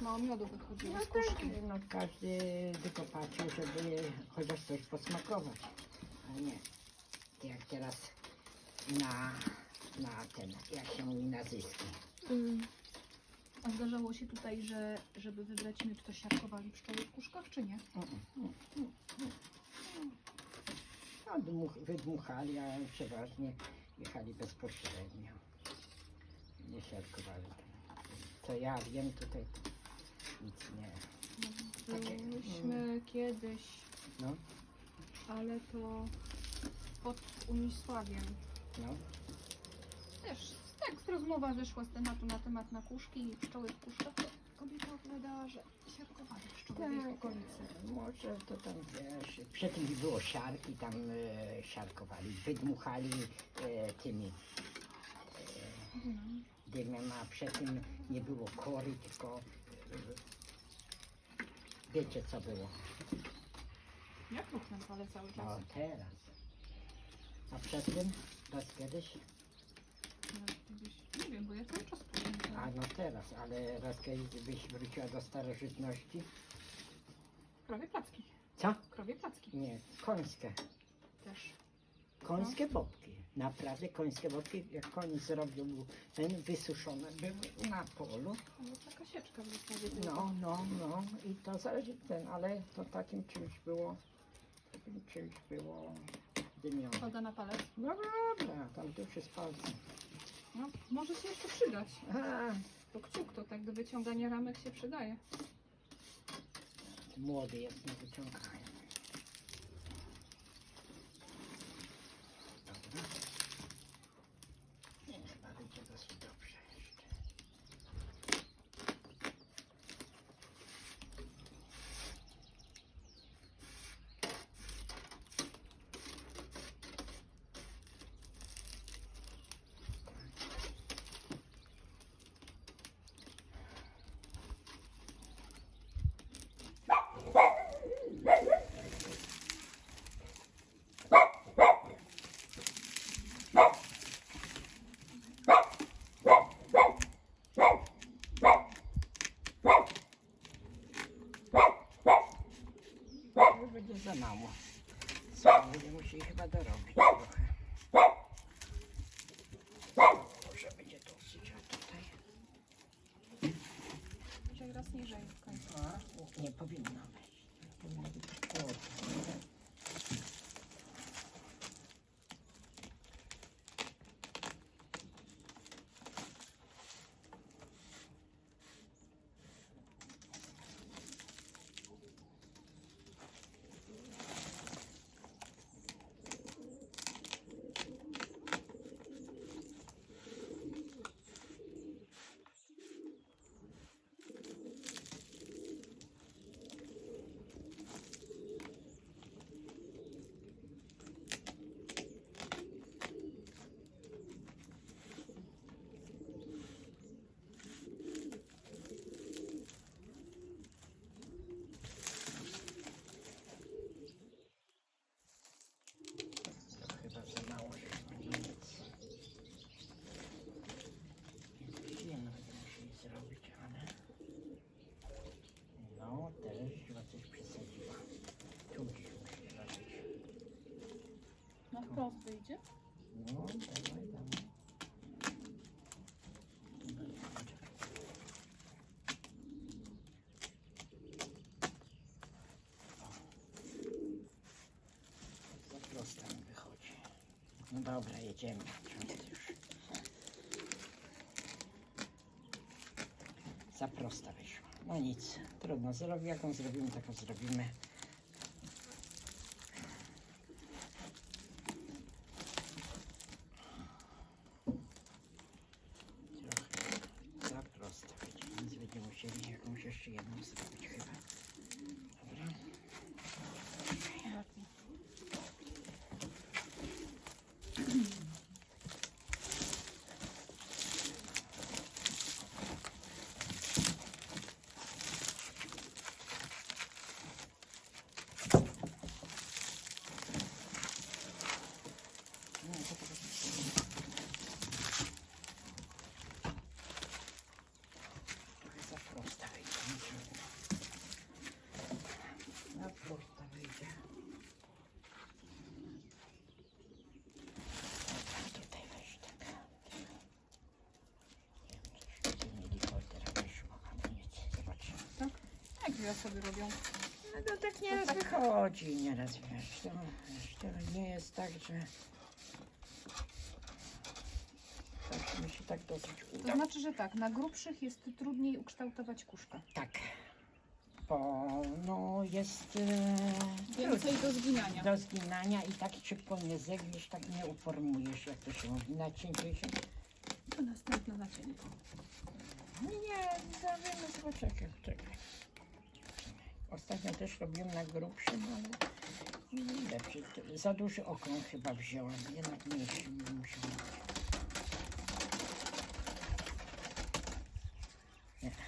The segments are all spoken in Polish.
tak mało miodu wychodziło No z kuszki. tak, no każdy tylko patrzył, żeby chociaż coś posmakować. A nie. Jak teraz na, na ten, jak się mówi, na zyski. Mm. A zdarzało się tutaj, że żeby wybrać miód, to siarkowali pszczoły w kuszkach, czy nie? Mm, mm, mm. No, dmuch, wydmuchali, a przeważnie jechali bezpośrednio. Nie siarkowali. Co ja wiem, tutaj nic nie. Takie, Byliśmy kiedyś, No, ale to pod Unisławiem. no. Też tak, rozmowa wyszła z tematu na temat na kuszki i pszczoły w kuszkach. to Kobieta opowiadała, że siarkowali pszczoły w ich Tak, okolicy. może to tam wiesz, przedtem było siarki, tam e, siarkowali, wydmuchali e, tymi Mhm. dymem, a przedtem nie było kory, tylko e, wiecie co było. Jak ruch nam ale cały czas? No teraz. A przedtem raz kiedyś, No, Nie wiem, bo ja cały czas a no teraz, ale raz kiedyś byś wróciła do starożytności. Krowie placki. Co? Krowie placki Nie, końskie. też. Końskie bobki. Naprawdę końskie bobki, jak koń zrobił ten wysuszone, były na polu. No, sieczka. No, no, no i to zależy ten, ale to takim czymś było, takim czymś było dymione. Woda na palec. No dobra, tam tu przez palce. No, może się jeszcze przydać. A, To kciuk to tak do wyciągania ramek się przydaje. młody jest, nie wyciągają. Dobra. Nie, chyba będzie dosyć dobrze jeszcze. To już będzie za mało. Sam będę musieli chyba dorobić trochę. Może będzie dosyć, a tutaj. Może raz niżej w końcu. A, nie powinno być. Powinno być płotne. To chyba za mało nic. Jedno będę musieli zrobić, ale... No, też chyba coś przesadziła. Tu gdzieś musi zrobić. Wyjdzie. No, dawaj, dawaj. Za prosto mi wychodzi. No dobra, jedziemy. Już. Za prosta wyszła. No nic, trudno. Zrobi, jaką zrobimy, taką zrobimy. Trochę za prosto będzie, więc będziemy musieli jakąś jeszcze jedną zrobić chyba. Dobra. Lepiej. No, to teraz- Trochę za prosta wyjdzie. Dwie osoby robią. No to tak nieraz tak- wychodzi, nieraz wiesz, to, to nie jest tak, że zawsze mi się tak dosyć To uda. znaczy, że tak, na grubszych jest trudniej ukształtować kuszkę. Tak, bo no jest e, Więcej do zginania. do zginania i tak szybko nie zegniesz, tak nie uformujesz, jak to się mówi, nacięcie się. To następne nacięcie. Nie, nie, zawiem sobie czekaj, czekaj. Ostatnio też robiłem na grubszym, ale lepszy. Za duży okrąg chyba wziąłem, jednak mniejszy bym musiał mieć.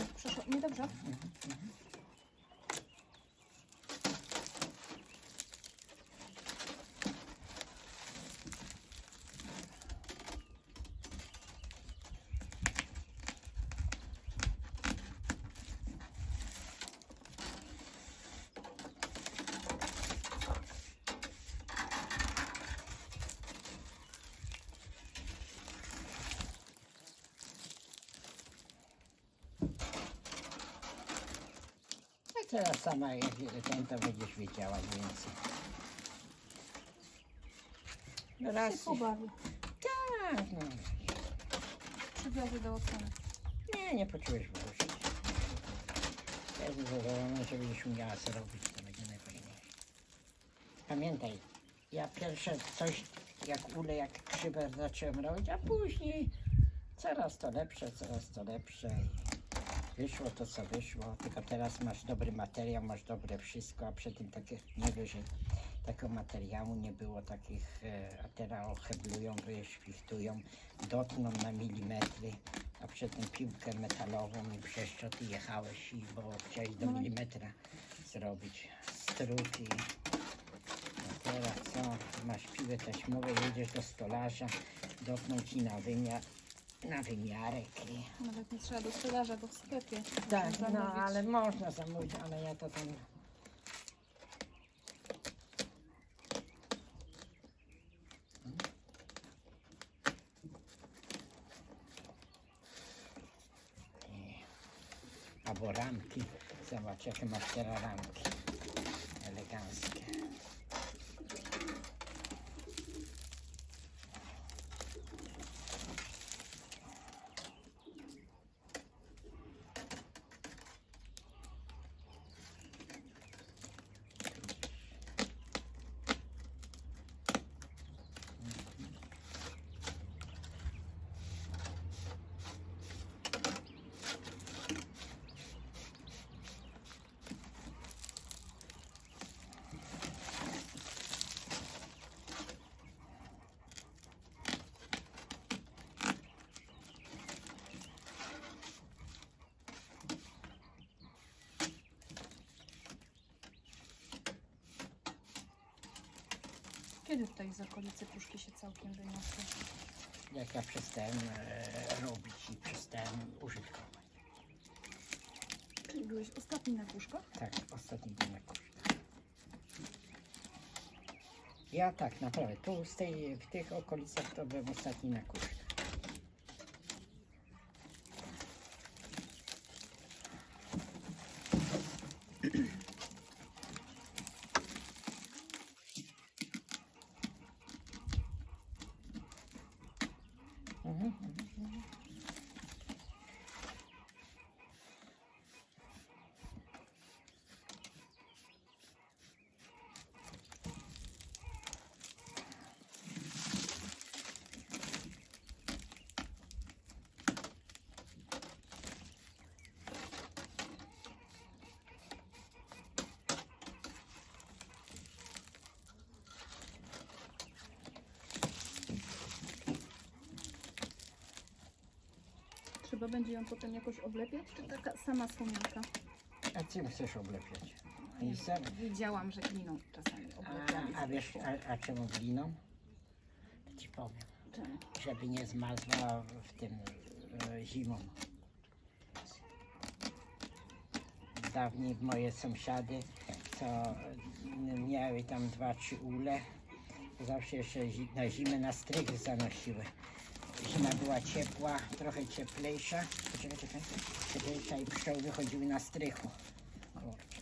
Y, Przeszło. Niedobrze. Mhm, mhm. Teraz sama jak ten to będziesz wiedziała więcej. No Się raz, pobawię. tak, no. Przywiozę do oceny. Nie, nie poczułeś włożyć. Jestem zadowolony, że będziesz umiała co robić, to będzie najfajniejsze. Pamiętaj, ja pierwsze coś jak ule, jak krzywę zacząłem robić, a później coraz to lepsze, coraz to lepsze i wyszło to co wyszło, tylko teraz masz dobry materiał, masz dobre wszystko, a przy tym takie, nie wiem, że takiego materiału nie było takich, e, a teraz oheblują, wyświchtują, dotną na milimetry, a przy tym piłkę metalową i ty jechałeś i bo chciałeś do No. milimetra zrobić strut i a teraz co, masz piłę taśmową, jedziesz do stolarza, dotną ci na wymiar, na wymiarek. Nawet nie trzeba do stolarza, bo w sklepie. Tak, można no zamówić. ale można zamówić, ale ja to tam... Albo ramki. Zobacz, jakie masz teraz ramki. Eleganckie. Kiedy tutaj z okolicy puszki się całkiem wyniosły? Jak ja przestałem e, robić i przestałem użytkować. Czyli byłeś ostatni na puszkach? Tak, ostatni na kurzach. Ja tak, naprawdę, tu z tej, w tych okolicach to byłem ostatni na kurzach. Trzeba będzie ją potem jakoś oblepiać, czy taka sama słomianka? A czym chcesz oblepiać? Nie I sam- Widziałam, że gliną czasami oblepiali. A, a wiesz, a, a czemu gliną? To ci powiem, Czemu? żeby nie zmarzła w tym e, zimą. Dawniej moje sąsiady, co e, miały tam dwa, trzy ule, zawsze jeszcze zi- na zimę na strych zanosiły. Ślina była ciepła, trochę cieplejsza. Poczekaj, czekaj. Cieplejsza i pszczoły wychodziły na strychu. Kurczę.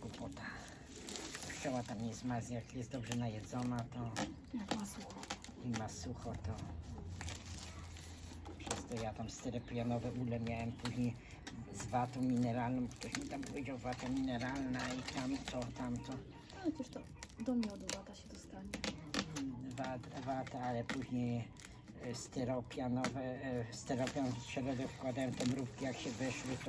Głupota. Pszczoła tam nie zmarzy. Jak jest dobrze najedzona, to... Jak ma sucho. I ma sucho, to... Przez to ja tam styrepianowe ule miałem później z watą mineralną. Ktoś mi tam powiedział wata mineralna i tamto, tamto. No, ale też to do miodu wata się dostanie. Wata, wata ale później styropianowe, e, styropian w środek wkładałem te mrówki, jak się weszły, to